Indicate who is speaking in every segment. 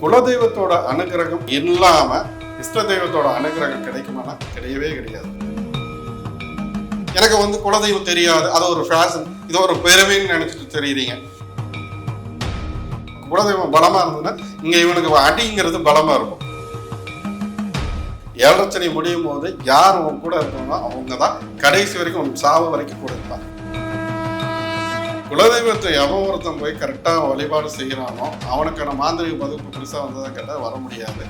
Speaker 1: குலதெய்வத்தோட அனுகிரகம் இல்லாம இஷ்ட தெய்வத்தோட அனுகிரகம் கிடைக்குமானா கிடையவே கிடையாது. எனக்கு வந்து குலதெய்வம் தெரியாது. அது ஒரு ஃபேஷன் இது ஒரு பெருமைன்னு நினைச்சிட்டு தெரியுறீங்க. குலதெய்வம் பலமா இருந்ததுன்னா இங்க இவனுக்கு அடிங்கிறது பலமா இருக்கும். ஏழரச்சனை முடியும் போது யார் உன் கூட இருக்கணும்னா அவங்க தான் கடைசி வரைக்கும் சாவு வரைக்கும் கூட இருப்பாங்க. குலதெய்வத்தை எவன் ஒருத்தன் போய் கரெக்டாக வழிபாடு செய்கிறானோ அவனுக்கான மாந்திரிக மதிப்பு பெருசாக வந்ததை கேட்டால் வர முடியாது.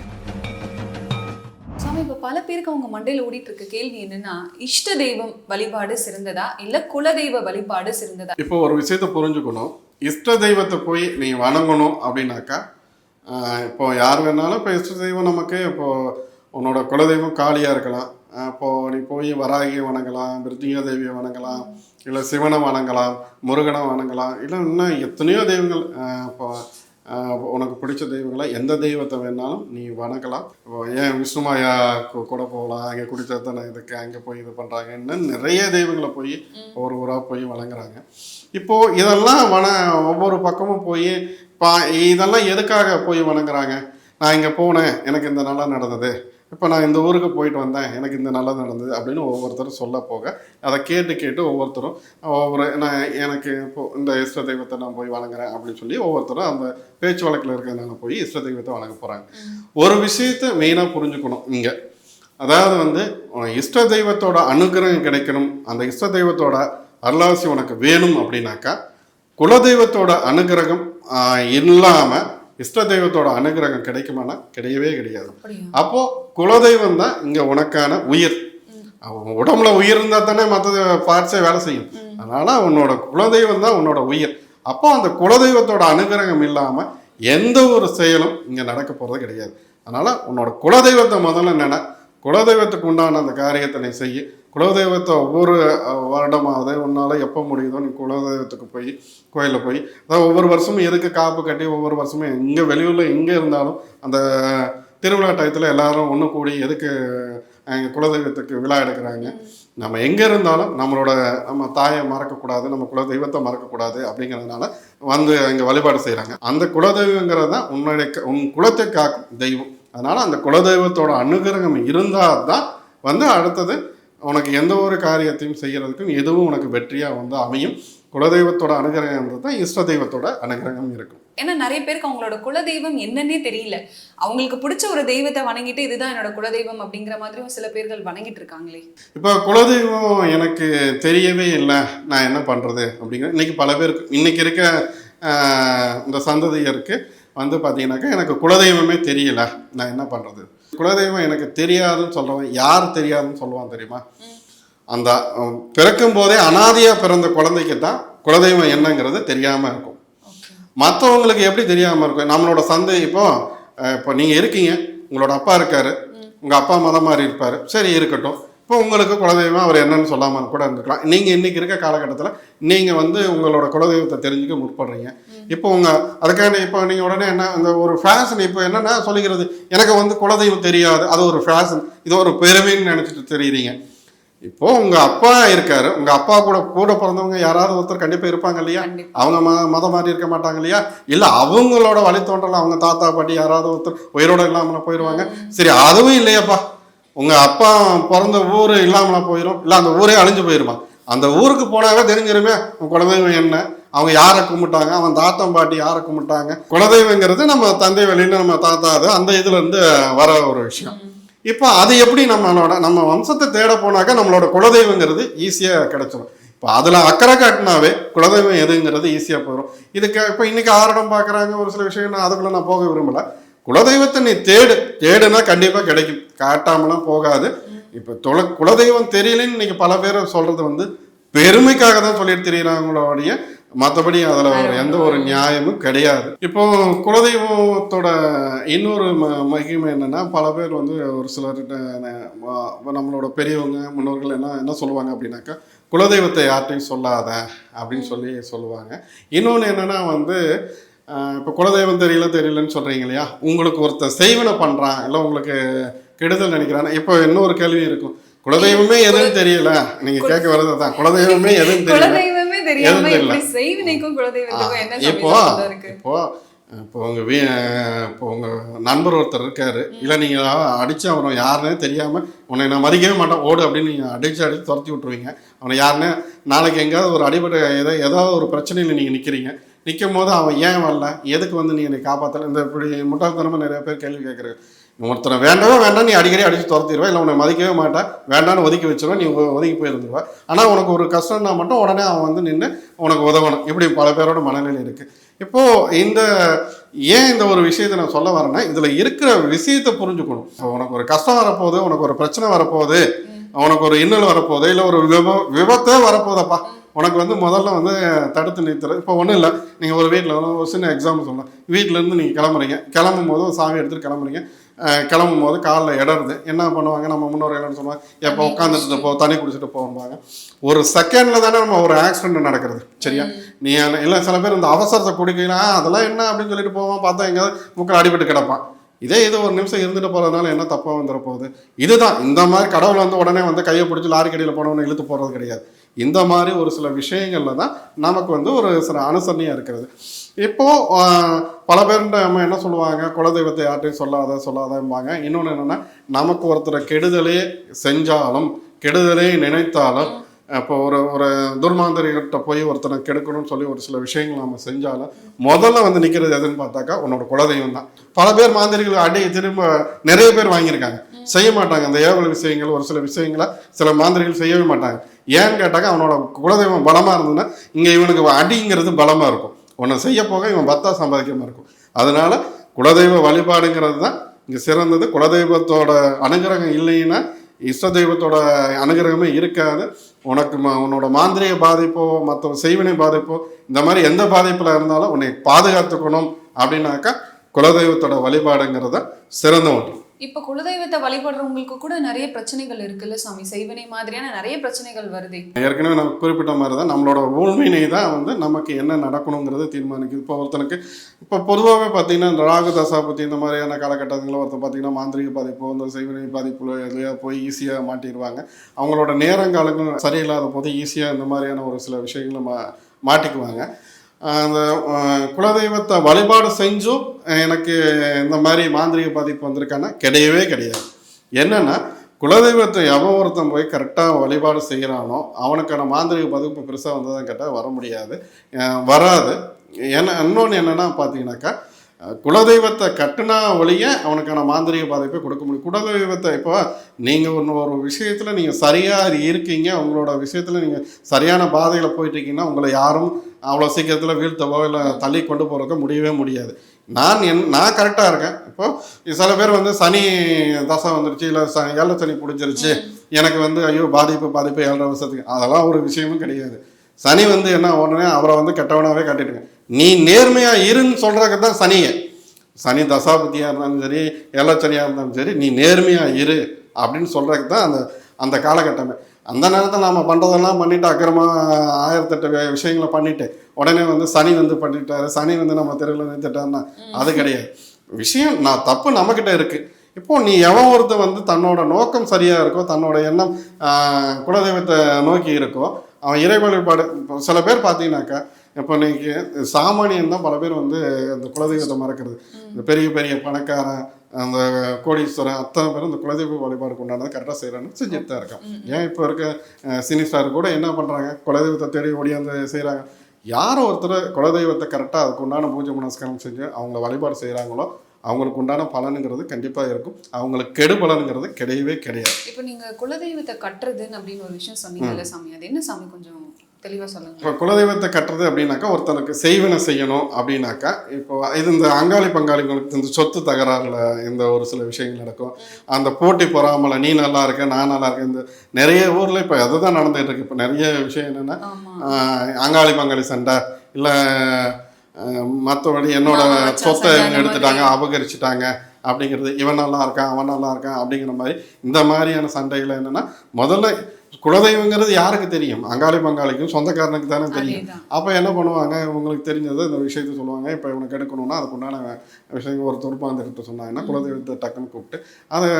Speaker 2: சாமி இப்ப பல பேருக்கு அவங்க மண்டையில ஓடிட்டு இருக்க கேள்வி என்னன்னா இஷ்ட தெய்வம் வழிபாடு சிறந்ததா? இல்ல குலதெய்வ வழிபாடு சிறந்ததா?
Speaker 1: இப்போ ஒரு விஷயத்தை புரிஞ்சுக்கணும். இஷ்ட தெய்வத்தை போய் நீ வணங்கணும் அப்படின்னாக்கா இப்போ யார் வேணாலும் இப்போ இஷ்ட தெய்வம் நமக்கு இப்போ உன்னோட குலதெய்வம் காளியாக இருக்கலாம். ஆஹ் இப்போ நீ போய் வராகியை வணங்கலாம் மிருத்திங்க தேவியை வணங்கலாம் இல்லை சிவனை வணங்கலாம் முருகனை வணங்கலாம் இல்லை இன்னும் எத்தனையோ தெய்வங்கள் இப்போ உனக்கு பிடிச்ச தெய்வங்களை எந்த தெய்வத்தை வேணாலும் நீ வணங்கலாம். இப்போ ஏன் விஷ்ணுமாயா கூட போகலாம் அங்கே குடித்தத்தனை இதுக்கு அங்கே போய் இது பண்ணுறாங்க இன்னும் நிறைய தெய்வங்களை போய் ஒரு ஊராக போய் வணங்குறாங்க. இப்போது இதெல்லாம் வன ஒவ்வொரு பக்கமும் போய் பா இதெல்லாம் எதுக்காக போய் வணங்குறாங்க? நான் இங்கே போனேன் எனக்கு இந்த நல்லா நடந்தது. இப்போ நான் இந்த ஊருக்கு போயிட்டு வந்தேன் எனக்கு இந்த நல்லது நடந்தது அப்படின்னு ஒவ்வொருத்தரும் சொல்ல போக அதை கேட்டு கேட்டு ஒவ்வொருத்தரும் ஒவ்வொரு நான் எனக்கு இப்போ இந்த இஷ்ட தெய்வத்தை நான் போய் வணங்குறேன் அப்படின்னு சொல்லி ஒவ்வொருத்தரும் அந்த பேச்சு வழக்கில் இருக்கிறதுனால போய் இஷ்ட தெய்வத்தை வணங்க போகிறாங்க ஒரு விஷயத்தை மெயினாக புரிஞ்சுக்கணும் இங்கே. அதாவது வந்து இஷ்ட தெய்வத்தோட அனுகிரகம் கிடைக்கணும். அந்த இஷ்ட தெய்வத்தோட அருளாசி உனக்கு வேணும் அப்படின்னாக்கா குலதெய்வத்தோட அனுகிரகம் இல்லாமல் இஷ்ட தெய்வத்தோட அனுகிரகம் கிடைக்குமானா? கிடையவே கிடையாது. அப்போ குலதெய்வம் தான் இங்க உனக்கான உயிர். அவன் உடம்புல உயிர் இருந்தா தானே மற்ற பார்ட்ஸே வேலை செய்யும். அதனால உன்னோட குலதெய்வம் தான் உன்னோட உயிர். அப்போ அந்த குலதெய்வத்தோட அனுகிரகம் இல்லாம எந்த ஒரு செயலும் இங்க நடக்க போறது கிடையாது. அதனால உன்னோட குலதெய்வத்தை முதல்ல நினை. குலதெய்வத்துக்கு உண்டான அந்த காரியத்தை செய்ய. குலதெய்வத்தை ஒவ்வொரு வருடமாவது உன்னால் எப்போ முடியுதோ நீ குலதெய்வத்துக்கு போய் கோயிலில் போய் அதாவது ஒவ்வொரு வருஷமும் எதுக்கு காப்பு கட்டி ஒவ்வொரு வருஷமும் எங்கே வெளியூரில் எங்கே இருந்தாலும் அந்த திருவிழா டயத்தில் எல்லாரும் ஒன்று கூடி எதுக்கு எங்கள் குலதெய்வத்துக்கு விழா எடுக்கிறாங்க. நம்ம எங்கே இருந்தாலும் நம்மளோட நம்ம தாயை மறக்கக்கூடாது நம்ம குலதெய்வத்தை மறக்கக்கூடாது அப்படிங்கிறதுனால வந்து இங்கே வழிபாடு செய்கிறாங்க அந்த குலதெய்வங்கிறது தான் உன்னுடைய உன் குலத்தை காக்கும் தெய்வம். அதனால் அந்த குலதெய்வத்தோட அனுகிரகம் இருந்தால் தான் வந்து அடுத்தது உனக்கு எந்த ஒரு காரியத்தையும் செய்கிறதுக்கும் எதுவும் உனக்கு வெற்றியாக வந்து அமையும். குலதெய்வத்தோட அனுகிரகம் தான் இஷ்ட தெய்வத்தோட அனுகிரகம் இருக்கும்.
Speaker 2: ஏன்னா நிறைய பேருக்கு அவங்களோட குலதெய்வம் என்னன்னே தெரியல. அவங்களுக்கு பிடிச்ச ஒரு தெய்வத்தை வணங்கிட்டு இதுதான் என்னோட குலதெய்வம் அப்படிங்கிற மாதிரியும் சில பேர்கள் வணங்கிட்டு இருக்காங்களே.
Speaker 1: இப்போ குலதெய்வம் எனக்கு தெரியவே இல்லை. நான் என்ன பண்ணுறது அப்படிங்கிற இன்னைக்கு பல பேருக்கு இன்னைக்கு இருக்க இந்த சந்ததியருக்கு வந்து பார்த்தீங்கன்னாக்கா எனக்கு குலதெய்வமே தெரியல. நான் என்ன பண்ணுறது குலதெய்வம் எனக்கு தெரியாதுன்னு சொல்கிறவன் யார் தெரியாதுன்னு சொல்லுவான் தெரியுமா? அந்த பிறக்கும் போதே அனாதையாக பிறந்த குழந்தைக்கு தான் குலதெய்வம் என்னங்கிறது தெரியாமல் இருக்கும். மற்றவங்களுக்கு எப்படி தெரியாமல் இருக்கும்? நம்மளோட சந்தை இப்போ இப்போ நீங்கள் இருக்கீங்க உங்களோட அப்பா இருக்காரு உங்கள் அப்பா மதம் மாதிரி இருப்பார் சரி இருக்கட்டும். இப்போ உங்களுக்கு குலதெய்வம் அவர் என்னன்னு சொல்லாமல் கூட இருந்துக்கலாம். நீங்கள் இன்னைக்கு இருக்க காலகட்டத்தில் நீங்கள் வந்து உங்களோட குலதெய்வத்தை தெரிஞ்சுக்க முற்படுறீங்க. இப்போ உங்கள் அதுக்கான இப்போ நீங்கள் உடனே என்ன அந்த ஒரு ஃபேஷன் இப்போ என்னென்னா சொல்லிக்கிறது எனக்கு வந்து குலதெய்வம் தெரியாது அது ஒரு ஃபேஷன் இது ஒரு பெருமைன்னு நினச்சிட்டு தெரியுறீங்க. இப்போ உங்க அப்பா இருக்காரு உங்க அப்பா கூட கூட பிறந்தவங்க யாராவது ஒருத்தர் கண்டிப்பா இருப்பாங்க இல்லையா. அவங்க ம மதம் மாதிரி இருக்க மாட்டாங்க இல்லையா? இல்ல அவங்களோட வழித்தோன்றல அவங்க தாத்தா பாட்டி யாராவது ஒருத்தர் உயிரோட இல்லாமல போயிடுவாங்க சரி அதுவும் இல்லையாப்பா. உங்கள் அப்பா பிறந்த ஊர் இல்லாமல் போயிடும் இல்லை அந்த ஊரே அழிஞ்சு போயிருமா? அந்த ஊருக்கு போனாவே தெரிஞ்சிருமே உன் குலதெய்வம் என்ன? அவங்க யாரை கும்பிட்டாங்க? அவன் தாத்தம் பாட்டி யாரை கும்பிட்டாங்க? குலதெய்வங்கிறது நம்ம தந்தை வழியில் நம்ம தாத்தா அது அந்த இதுலேருந்து வர ஒரு விஷயம். இப்போ அது எப்படி நம்மளோட நம்ம வம்சத்தை தேட போனாக்கா நம்மளோட குலதெய்வங்கிறது ஈஸியாக கிடைச்சிடும் இப்போ அதில் அக்கறை காட்டினாவே குலதெய்வம் எதுங்கிறது ஈஸியாக போயிடும் இதுக்கு இப்போ இன்னைக்கு ஆரடம் பார்க்குறாங்க ஒரு சில விஷயம் நான் அதுக்குள்ளே நான் போக விரும்பலை. குலதெய்வத்தை நீ தேடு. தேடுனா கண்டிப்பாக கிடைக்கும். காட்டாமலாம் போகாது. இப்போ தொலை குலதெய்வம் தெரியலன்னு இன்னைக்கு பல பேர் சொல்றது வந்து பெருமைக்காக தான் சொல்லிட்டு தெரியுறாங்களோடைய மற்றபடி அதில் எந்த ஒரு நியாயமும் கிடையாது. இப்போ குலதெய்வத்தோட இன்னொரு ம மகிமை என்னன்னா பல பேர் வந்து ஒரு சிலர்கிட்ட நம்மளோட பெரியவங்க முன்னோர்கள் என்ன என்ன சொல்லுவாங்க அப்படின்னாக்கா குலதெய்வத்தை யார்ட்டையும் சொல்லாத அப்படின்னு சொல்லி சொல்லுவாங்க. இன்னொன்று என்னன்னா வந்து இப்போ குலதெய்வம் தெரியல தெரியலன்னு சொல்கிறீங்க இல்லையா? உங்களுக்கு ஒருத்தன் செய்வனை பண்ணுறான் இல்லை உங்களுக்கு கெடுதல் நினைக்கிறான் இப்போ இன்னொரு கேள்வி இருக்கும். குலதெய்வமே எதுன்னு தெரியல. நீங்கள் கேட்க வர்றது தான் குலதெய்வமே எதுன்னு தெரியல.
Speaker 2: தெரியாம
Speaker 1: இப்போ இப்போ இப்போ உங்கள் வீ இப்போ உங்கள் நண்பர் ஒருத்தர் இருக்காரு. இல்லை நீங்கள் அடித்து அவனை யாருன்னே தெரியாமல் உன்னை நான் மதிக்கவே மாட்டேன். ஓடு அப்படின்னு நீங்கள் அடித்து அடித்து துரத்தி விட்ருவீங்க அவனை யாருன்னு நாளைக்கு எங்கேயாவது ஒரு அடிபட்ட ஏதோ ஏதாவது ஒரு பிரச்சனையில் நீங்கள் நிற்கிறீங்க நிற்கும் போது அவன் ஏன் வரல? எதுக்கு வந்து நீ என்னை காப்பாற்றல இந்த இப்படி முட்டாள்தனமாக நிறைய பேர் கேள்வி கேட்குறாங்க. ஒருத்தனை வேண்டவே வேண்டாம் நீ அடிக்கடி அடித்து துரத்திடுவா. இல்லை உன்னை மதிக்கவே மாட்டேன் வேண்டான்னு ஒதுக்கி வச்சிருவா. நீ ஒதுக்கி போயிருந்துருவா. ஆனால் உனக்கு ஒரு கஷ்டம்னா மட்டும் உடனே அவன் வந்து நின்று உனக்கு உதவணும். இப்படி பல பேரோட மனநிலை இருக்குது இப்போது இந்த ஏன் இந்த ஒரு விஷயத்தை நான் சொல்ல வரேன்னா இதில் இருக்கிற விஷயத்தை புரிஞ்சுக்கணும். இப்போ உனக்கு ஒரு கஷ்டம் வரப்போகுது உனக்கு ஒரு பிரச்சனை வரப்போகுது உனக்கு ஒரு இன்னல் வரப்போகுது இல்லை ஒரு விப விபத்தே வரப்போதப்பா உனக்கு வந்து முதல்ல வந்து தடுத்து நிறுத்துறது இப்போ ஒன்றும் இல்லை. நீங்கள் ஒரு வீட்டில் ஒரு சின்ன எக்ஸாம்பிள் சொல்லலாம். வீட்டிலேருந்து நீங்கள் கிளம்புறீங்க. கிளம்பும் போது ஒரு சாவி எடுத்துகிட்டு கிளம்புறீங்க. கிளம்பும் போது காலில் இடருது என்ன பண்ணுவாங்க? நம்ம முன்னோர்கள் என்ன சொல்லுவாங்க எப்போ உட்காந்துட்டு போ தண்ணி குடிச்சிட்டு போவாங்க ஒரு செகண்டில் தானே நம்ம ஒரு ஆக்சிடென்ட் நடக்கிறது. சரியா? நீ இல்லை சில பேர் இந்த அவசரத்தை குடிக்கலாம் அதெல்லாம் என்ன? அப்படின்னு சொல்லிட்டு போவான். பார்த்தா எங்கேயாவது முக்கில் அடிபட்டு கிடப்பான். இதே இது ஒரு நிமிஷம் இருந்துட்டு போகிறதுனால என்ன தப்பாக வந்துட போகுது? இதுதான். இந்த மாதிரி கடவுள் வந்து உடனே வந்து கையை பிடிச்சி லாரி கடியில் போனவனை இழுத்து போகிறது கிடையாது. இந்த மாதிரி ஒரு சில விஷயங்களில் தான் நமக்கு வந்து ஒரு சில அனுசரணையாக இருக்கிறது. இப்போது பல பேர் நம்ம என்ன சொல்லுவாங்க? குலதெய்வத்தை யார்ட்டையும் சொல்லாத சொல்லாதம்பாங்க. இன்னொன்று என்னென்னா நமக்கு ஒருத்தரை கெடுதலே செஞ்சாலும் கெடுதலே நினைத்தாலும் இப்போ ஒரு ஒரு துர்மாந்திரிகிட்ட போய் ஒருத்தனை கெடுக்கணும்னு சொல்லி ஒரு சில விஷயங்கள் நம்ம செஞ்சாலும் முதல்ல வந்து நிற்கிறது எதுன்னு பார்த்தாக்கா உன்னோட குலதெய்வம் தான். பல பேர் மாந்திரிகள் அடி திரும்ப நிறைய பேர் வாங்கியிருக்காங்க. செய்ய மாட்டாங்க. அந்த ஏவல் விஷயங்கள் ஒரு சில விஷயங்களை சில மாந்திரிகள் செய்யவே மாட்டாங்க. ஏன்னு கேட்டாக்க அவனோட குலதெய்வம் பலமாக இருந்ததுன்னா இங்கே இவனுக்கு அடிங்கிறது பலமாக இருக்கும். ஒன்று செய்ய போக இவன் பத்தா சம்பாதிக்கமாக இருக்கும். அதனால் குலதெய்வ வழிபாடுங்கிறது தான் இங்கே சிறந்தது. குலதெய்வத்தோட அனுகிரகம் இல்லைன்னா இஷ்ட தெய்வத்தோட அனுகிரகமே இருக்காது. உனக்கு உன்னோட மாந்திரிய பாதிப்போ மற்ற செய்வினை பாதிப்போ இந்த மாதிரி எந்த பாதிப்பில் இருந்தாலும் உன்னை பாதுகாத்துக்கணும் அப்படின்னாக்கா குலதெய்வத்தோட வழிபாடுங்கிறத சிறந்த ஒன்று.
Speaker 2: இப்போ குலதெய்வத்தை வழிபடுறவங்களுக்கு கூட நிறைய பிரச்சனைகள் இருக்குல்ல சாமி? செய்வனை மாதிரியான நிறைய பிரச்சனைகள் வருது.
Speaker 1: ஏற்கனவே நம்ம குறிப்பிட்ட மாதிரி தான் நம்மளோட ஊழ்வினை தான் வந்து நமக்கு என்ன நடக்கணுங்கிறது தீர்மானிக்குது. இப்போ ஒருத்தனுக்கு இப்போ பொதுவாகவே பார்த்தீங்கன்னா ராகு தசாபத்தி இந்த மாதிரியான காலகட்டங்களில் ஒருத்தன் பார்த்தீங்கன்னா மாந்திரிக பாதிப்பு இந்த செய்வினை பாதிப்புல எதுலையா போய் ஈஸியாக மாட்டிடுவாங்க. அவங்களோட நேரங்காலங்கள் சரியில்லாத போது ஈஸியாக இந்த மாதிரியான ஒரு சில விஷயங்களை மா மாட்டிக்குவாங்க. அந்த குலதெய்வத்தை வழிபாடு செஞ்சும் எனக்கு இந்த மாதிரி மாந்திரிக பாதிப்பு வந்திருக்கான்னா கிடையவே கிடையாது. என்னென்னா குலதெய்வத்தை எவன் ஒருத்தன் போய் கரெக்டாக வழிபாடு செய்கிறானோ அவனுக்கான மாந்திரிக பதிப்பு பெருசாக வந்ததுன்னு கேட்டால் வர முடியாது. வராது. ஏன்னா இன்னொன்று என்னென்னா பார்த்தீங்கன்னாக்கா குலதெய்வத்தை கட்டுனா ஒழிய அவனுக்கான மாந்திரிக பாதிப்பை கொடுக்க முடியும். குலதெய்வத்தை இப்போ நீங்கள் ஒன்று ஒரு விஷயத்தில் நீங்கள் சரியாக இருக்கீங்க உங்களோட விஷயத்தில் நீங்கள் சரியான பாதையில் போயிட்டுருக்கீங்கன்னா உங்களை யாரும் அவ்வளோ சீக்கிரத்தில் வீழ்த்தவோ இல்லை தள்ளி கொண்டு போகிறக்க முடியவே முடியாது. நான் என் நான் கரெக்டாக இருக்கேன். இப்போது சில பேர் வந்து சனி தசை வந்துருச்சு இல்லை ச ஏழை சனி பிடிச்சிருச்சு எனக்கு வந்து ஐயோ பாதிப்பு பாதிப்பு ஏழரை வருஷத்துக்கு. அதெல்லாம் ஒரு விஷயமும் கிடையாது. சனி வந்து என்ன உடனே அவரை வந்து கெட்டவனாகவே கட்டிட்டுங்க. நீ நேர்மையாக இருன்னு சொல்கிறதுக்கு தான் சனியை சனி தசாபதியாக இருந்தாலும் சரி ஏழச்சனியாக இருந்தாலும் சரி நீ நேர்மையாக இரு அப்படின்னு சொல்கிறதுக்கு தான் அந்த அந்த காலகட்டமே. அந்த நேரத்தில் நாம் பண்ணுறதெல்லாம் பண்ணிட்டு அக்கிரமாக ஆயிரத்தெட்டு விஷயங்களை பண்ணிட்டு உடனே வந்து சனி வந்து பண்ணிட்டாரு சனி வந்து நம்ம தெருவில் நிறுத்திட்டாருன்னா அது கிடையாது. விஷயம் நான் தப்பு நம்மக்கிட்ட இருக்குது இப்போ நீ எவன் ஒருத்தன் வந்து தன்னோட நோக்கம் சரியாக இருக்கோ தன்னோட எண்ணம் குலதெய்வத்தை நோக்கி இருக்கோ அவன் இறை வழிபாடு சில பேர் பார்த்தீங்கன்னாக்கா இப்போ இன்னைக்கு சாமானியன் தான் பல பேர் வந்து அந்த குலதெய்வத்தை மறக்கிறது. இந்த பெரிய பெரிய பணக்காரன் அந்த கோடீஸ்வரன் அத்தனை பேரும் இந்த குலதெய்வ வழிபாடுக்கு உண்டானது கரெக்டாக செய்கிறான்னு செஞ்சுட்டு தான் இருக்கான். ஏன் இப்போ இருக்க சினி ஸ்டார் கூட என்ன பண்ணுறாங்க குலதெய்வத்தை தேடி ஓடியாந்து செய்கிறாங்க யார் ஒருத்தர் குலதெய்வத்தை கரெக்டாக அதுக்கு உண்டான பூஜை புனஸ்காரம் செஞ்சு அவங்கள வழிபாடு செய்கிறாங்களோ அவங்களுக்கு உண்டான பலனுங்கிறது கண்டிப்பாக இருக்கும். அவங்களுக்கு கெடு பலனுங்கிறது கிடையவே கிடையாது.
Speaker 2: இப்ப நீங்க குலதெய்வத்தை கட்டுறதுன்னு அப்படின்னு ஒரு விஷயம் சொன்னீங்கல்ல சாமி அது என்ன சாமி கொஞ்சம்
Speaker 1: இப்போ குலதெய்வத்தை கட்டுறது அப்படின்னாக்கா ஒருத்தனுக்கு செய்வினை செய்யணும் அப்படின்னாக்கா இப்போ இது இந்த அங்காளி பங்காளிங்களுக்கு இந்த சொத்து தகராறுல இந்த ஒரு சில விஷயங்கள் நடக்கும். அந்த போட்டி பொறாமல நீ நல்லா இருக்க நான் நல்லா இருக்கேன் இந்த நிறைய ஊர்ல இப்போ அதுதான் நடந்துட்டு இருக்கு. இப்போ நிறைய விஷயம் என்னன்னா அங்காளி பங்காளி சண்டை இல்லை மற்றபடி என்னோட சொத்தை இவங்க எடுத்துட்டாங்க அபகரிச்சுட்டாங்க அப்படிங்கிறது இவன் நல்லா இருக்கான் அவன் நல்லா இருக்கான் அப்படிங்கிற மாதிரி இந்த மாதிரியான சண்டைகள் என்னன்னா முதல்ல குலதெய்வங்கிறது யாருக்கு தெரியும்? அங்காளி பங்காளிக்கும் சொந்தக்காரனுக்கு தானே தெரியும். அப்போ என்ன பண்ணுவாங்க? உங்களுக்கு தெரிஞ்சது இந்த விஷயத்த சொல்லுவாங்க. இப்போ இவனுக்கு எடுக்கணும்னா அதுக்கு உண்டான விஷயம் ஒரு துருப்பாந்திரத்தை சொன்னாங்கன்னா குலதெய்வத்தை டக்குன்னு கூப்பிட்டு அதை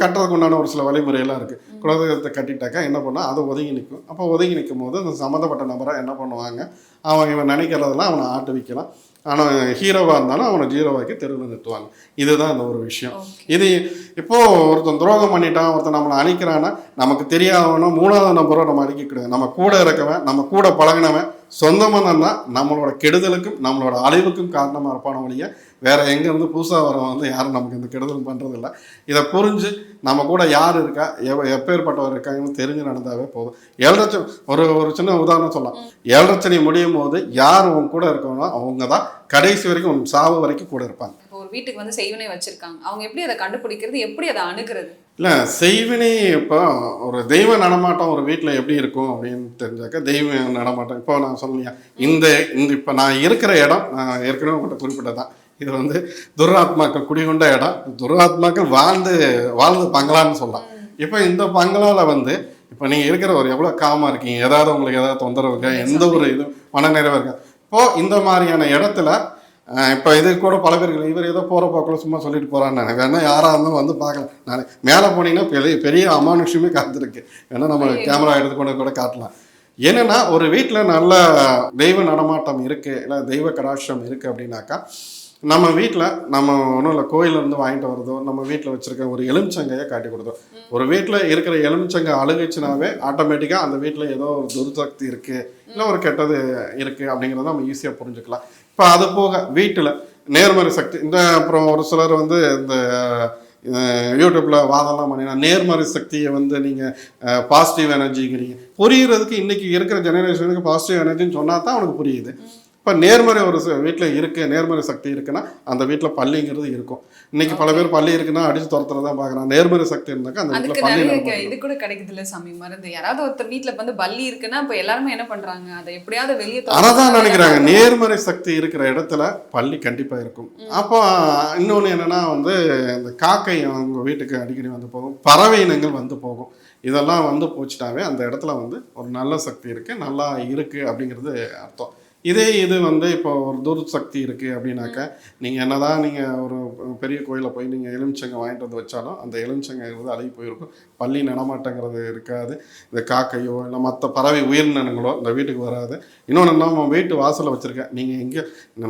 Speaker 1: கட்டுறதுக்கு உண்டான ஒரு சில வழிமுறையெல்லாம் இருக்குது குலதெய்வத்தை கட்டிட்டாக்கா என்ன பண்ணால் அது ஒதுங்கி நிற்கும் அப்போ ஒதுங்கி நிற்கும் போது அந்த சம்மந்தப்பட்ட நபரை என்ன பண்ணுவாங்க? அவன் இவன் நினைக்கிறதெல்லாம் அவனை ஆட்டு வைக்கலாம் ஆனால் ஹீரோவாக இருந்தாலும் அவனை ஜீரோவாக்கி தெருவில் நிறுத்துவாங்க. இதுதான் அந்த ஒரு விஷயம். இது இப்போது ஒருத்தன் துரோகம் பண்ணிட்டான் ஒருத்தன் நம்மளை அழிக்கிறான்னா நமக்கு தெரியாதவனும் மூணாவது நம்பரோ நம்ம அழிக்கக்கூடாது நம்ம கூட இருக்கவன் நம்ம கூட பழகினவன் சொந்தமாக தான் நம்மளோட கெடுதலுக்கும் நம்மளோட அழிவுக்கும் காரணமாக இருப்பான ஒழிய வேற எங்கேருந்து புதுசாக வரவன் வந்து யாரும் நமக்கு இந்த கெடுதலும் பண்ணுறதில்ல இதை புரிஞ்சு நம்ம கூட யார் இருக்கா எவ எப்பேற்பட்டவர் இருக்காங்கன்னு தெரிஞ்சு நடந்தாவே போதும். ஏழரை ஒரு ஒரு சின்ன உதாரணம் சொல்லலாம். ஏழரை முடியும் போது யார் உன் கூட இருக்கணும் அவங்க தான் கடைசி வரைக்கும் உன் சாவு வரைக்கும் கூட இருப்பாங்க.
Speaker 2: வீட்டுக்கு வந்து செய்வினை வச்சிருக்காங்க. அவங்க எப்படி அதை கண்டுபிடிக்கிறது? எப்படி அதை அணுகிறது?
Speaker 1: இல்லை செய்வினை இப்போ ஒரு தெய்வ நடமாட்டம் ஒரு வீட்டில் எப்படி இருக்கும் அப்படின்னு தெரிஞ்சாக்க தெய்வ நடமாட்டம். இப்போ நான் சொன்னீங்க இந்த இந்த இப்போ நான் இருக்கிற இடம் நான் ஏற்கனவே உங்கள்கிட்ட குறிப்பிட்டதான் இது வந்து துராத்மாக்கள் குடிகொண்ட இடம். துராத்மாக்கள் வாழ்ந்து வாழ்ந்து பங்களான்னு சொல்லலாம். இப்போ இந்த பங்களாவில் வந்து இப்போ நீங்கள் இருக்கிற ஒரு எவ்வளோ காமாக இருக்கீங்க? ஏதாவது உங்களுக்கு ஏதாவது தொந்தரவு இருக்கா? எந்த ஒரு இது மனநிறைவு இருக்கா? இப்போது இந்த மாதிரியான இடத்துல இப்போ இது கூட பல பேர்கள் இவர் ஏதோ போகிற போக்கில் சும்மா சொல்லிட்டு போகிறான்னு நான் வேணா யாராக இருந்தாலும் வந்து பார்க்கலாம். நான் மேலே போனீங்கன்னா பெரிய பெரிய அமானுஷ்யமே காத்திருக்கு. வேணா நம்ம கேமரா எடுத்துக்கொண்டு கூட காட்டலாம். என்னன்னா ஒரு வீட்டில் நல்ல தெய்வ நடமாட்டம் இருக்குது இல்லை தெய்வ கடாட்சம் இருக்குது அப்படின்னாக்கா நம்ம வீட்டில் நம்ம ஒன்றும் இல்லை கோயிலேருந்து வாங்கிட்டு வரதோ நம்ம வீட்டில் வச்சுருக்க ஒரு எலுமிச்சங்கையை காட்டி கொடுத்தோம். ஒரு வீட்டில் இருக்கிற எலுமிச்சங்கை அழுகுச்சுனாவே ஆட்டோமேட்டிக்காக அந்த வீட்டில் ஏதோ ஒரு துர்சக்தி இருக்குது இல்லை ஒரு கெட்டது இருக்குது அப்படிங்கிறத நம்ம ஈஸியாக புரிஞ்சுக்கலாம். இப்போ அது போக வீட்டில் நேர்மறை சக்தி இந்த அப்புறம் ஒரு சிலர் வந்து இந்த அஹ், யூடியூப்ல வாதம்லாம் பண்ணினா நேர்மறை சக்தியை வந்து நீங்கள் பாசிட்டிவ் எனர்ஜிங்கிறீங்க புரியுறதுக்கு இன்னைக்கு இருக்கிற ஜெனரேஷனுக்கு பாசிட்டிவ் எனர்ஜின்னு சொன்னா தான் அவனுக்கு புரியுது. இப்போ நேர்மறை ஒரு வீட்டில் இருக்கு நேர்மறை சக்தி இருக்குன்னா அந்த வீட்டில் பள்ளிங்கிறது இருக்கும். இன்னைக்கு பல பேர் பள்ளி இருக்குன்னா அடிச்சு துரத்துறதா பார்க்குறான் நேர்மறை சக்தி இருந்தாக்கா அந்த வீட்டில் பள்ளி
Speaker 2: இது கூட கிடைக்குது இல்ல சாமி மருந்து. யாராவது ஒருத்தர் வீட்ல வந்து பல்லி இருக்குன்னா இப்ப எல்லாருமே என்ன பண்றாங்க? அதை எப்படியாவது வெளியே
Speaker 1: அதான் நினைக்கிறாங்க. நேர்மறை சக்தி இருக்கிற இடத்துல பள்ளி கண்டிப்பா இருக்கும். அப்போ இன்னொன்று என்னன்னா வந்து இந்த காக்கை அவங்க வீட்டுக்கு அடிக்கடி வந்து போகும். பறவை இனங்கள் வந்து போகும். இதெல்லாம் வந்து போச்சுட்டாவே அந்த இடத்துல வந்து ஒரு நல்ல சக்தி இருக்கு. நல்லா இருக்கு அப்படிங்கிறது அர்த்தம். இதே இது வந்து இப்போ ஒரு துர்சக்தி அப்படின்னாக்கா அப்படின்னாக்க என்ன தான் நீங்கள் ஒரு பெரிய கோயிலில் போய் நீங்கள் எலுமிச்சங்க வாங்கிட்டு வந்து வச்சாலும் அந்த எலுமிச்சங்கிறது அழுகி போயிருக்கும். பள்ளி நடமாட்டங்கிறது இருக்காது. இந்த காக்கையோ இல்லை மற்ற பறவை உயிரினங்களோ இந்த வீட்டுக்கு வராது. இன்னொன்று நம்ம வீட்டு வாசலில் வச்சுருக்கேன். நீங்கள் எங்கே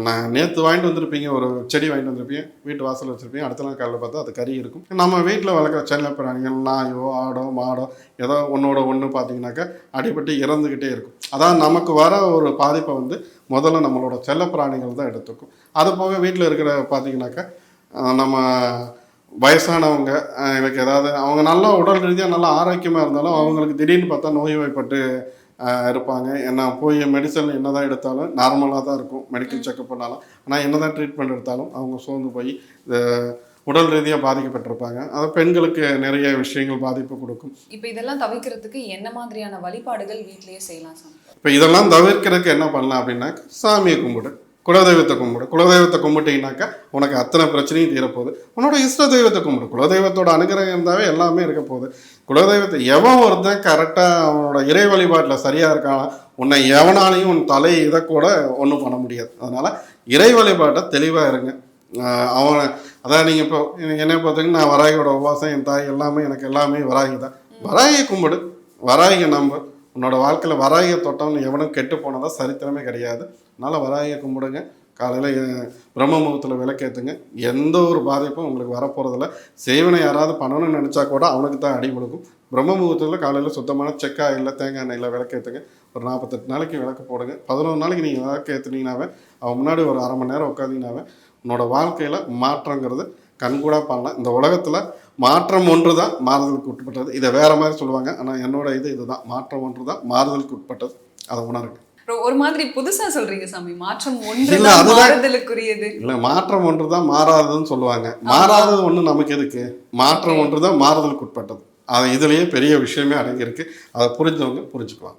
Speaker 1: நான் நேற்று வாங்கிட்டு வந்திருப்பீங்க ஒரு செடி வாங்கிட்டு வந்திருப்பீங்க வீட்டு வாசலில் வச்சுருப்பீங்க அடுத்த நாள் காலையில் பார்த்தா அது கறி இருக்கும். நம்ம வீட்டில் வளர்க்குற செல்ல பிராணிகள் நாயோ ஆடோ மாடோ ஏதோ ஒன்றோட ஒன்று பார்த்தீங்கன்னாக்கா அடிபட்டு இறந்துக்கிட்டே இருக்கும். அதான் நமக்கு வர ஒரு பாதிப்பை வந்து முதல்ல நம்மளோட செல்ல பிராணிகள் தான் எடுத்துக்கும். அது போக வீட்டில் இருக்கிற பார்த்தீங்கன்னாக்கா நம்ம வயசானவங்க எனக்கு ஏதாவது அவங்க நல்லா உடல் ரீதியாக நல்லா ஆரோக்கியமாக இருந்தாலும் அவங்களுக்கு திடீர்னு பார்த்தா நோய்வாய்ப்பட்டு இருப்பாங்க. என்ன போய் மெடிசன் என்னதான் எடுத்தாலும் நார்மலாக தான் இருக்கும். மெடிக்கல் செக்கப் பண்ணாலும். ஆனால் என்னதான் ட்ரீட்மெண்ட் எடுத்தாலும் அவங்க சோர்ந்து போய் இந்த உடல் ரீதியாக பாதிக்கப்பட்டிருப்பாங்க. அது பெண்களுக்கு நிறைய விஷயங்கள் பாதிப்பு கொடுக்கும்.
Speaker 2: இப்ப இதெல்லாம் தவிர்க்கிறதுக்கு என்ன மாதிரியான வழிபாடுகள் வீட்லயே செய்யலாம் சாமி?
Speaker 1: இப்போ இதெல்லாம் தவிர்க்கிறதுக்கு என்ன பண்ணலாம் அப்படின்னா சாமியை கும்பிடு குலதெய்வத்தை கும்பிடு. குலதெய்வத்தை கும்பிட்டீங்கன்னாக்கா உனக்கு அத்தனை பிரச்சனையும் தீரப்போகுது. உன்னோட இஷ்ட தெய்வத்தை கும்பிடு. குலதெய்வத்தோட அனுகிரகம் இருந்தாவே எல்லாமே இருக்க போகுது. குலதெய்வத்தை எவன் ஒருத்தன் கரெக்டாக அவனோட இறை வழிபாட்டில் சரியாக இருக்கானா உன்னை எவனாலையும் உன் தலை இதை கூட ஒன்றும் பண்ண முடியாது. அதனால் இறை வழிபாட்டை தெளிவாக இருங்க. அவனை அதான் நீங்கள் இப்போ என்னை பார்த்தீங்கன்னா நான் வராகியோட உபவாசம் என் தாய் எல்லாமே எனக்கு எல்லாமே வராகி தான். வராகியை கும்பிடு. வராகியை நம்ப. உன்னோட வாழ்க்கையில் வராகியை தொட்டவன் எவனும் கெட்டு போனதாக சரித்திரமே கிடையாது. அதனால் வராகியை கும்பிடுங்க. காலையில் பிரம்ம முகூர்த்தத்தில் விளக்கேற்றுங்க எந்த ஒரு பாதிப்பும் உங்களுக்கு வரப்போகிறதில்ல சேவனை யாராவது பண்ணணும்னு நினச்சா கூட அவனுக்கு தான் அடி பிரம்ம முகூர்த்தத்தில் காலையில் சுத்தமான செக்கா இல்லை தேங்காய் எண்ணெயில் விளக்கேற்றுங்க ஒரு நாற்பத்தெட்டு நாளைக்கு விளக்கு போடுங்க. பதினொரு நாளைக்கு நீங்கள் விளக்கு ஏற்றுனீங்கனாவே அவன் முன்னாடி ஒரு அரை மணி நேரம் உட்காந்திங்கனாவே உன்னோட வாழ்க்கையில் மாற்றங்கிறது கண்கூடா பண்ணலாம் இந்த உலகத்தில் மாற்றம் ஒன்று தான் மாறுதலுக்கு உட்பட்டது. இதை வேற மாதிரி சொல்லுவாங்க. ஆனால் என்னோட இது இதுதான். மாற்றம் ஒன்று தான் மாறுதலுக்கு உட்பட்டது. அதை உணருங்க.
Speaker 2: ஒரு மாதிரி புதுசா சொல்றீங்க சாமி. மாற்றம் ஒன்று. மாறுதலுக்குரியது.
Speaker 1: இல்லை மாற்றம் ஒன்று தான் மாறாததுன்னு சொல்லுவாங்க. மாறாதது ஒன்று நமக்கு எதுக்கு? மாற்றம் ஒன்று தான் மாறுதலுக்கு உட்பட்டது. அது இதுலேயே பெரிய விஷயமே அடங்கியிருக்கு. அதை புரிஞ்சவங்க புரிஞ்சுக்குவாங்க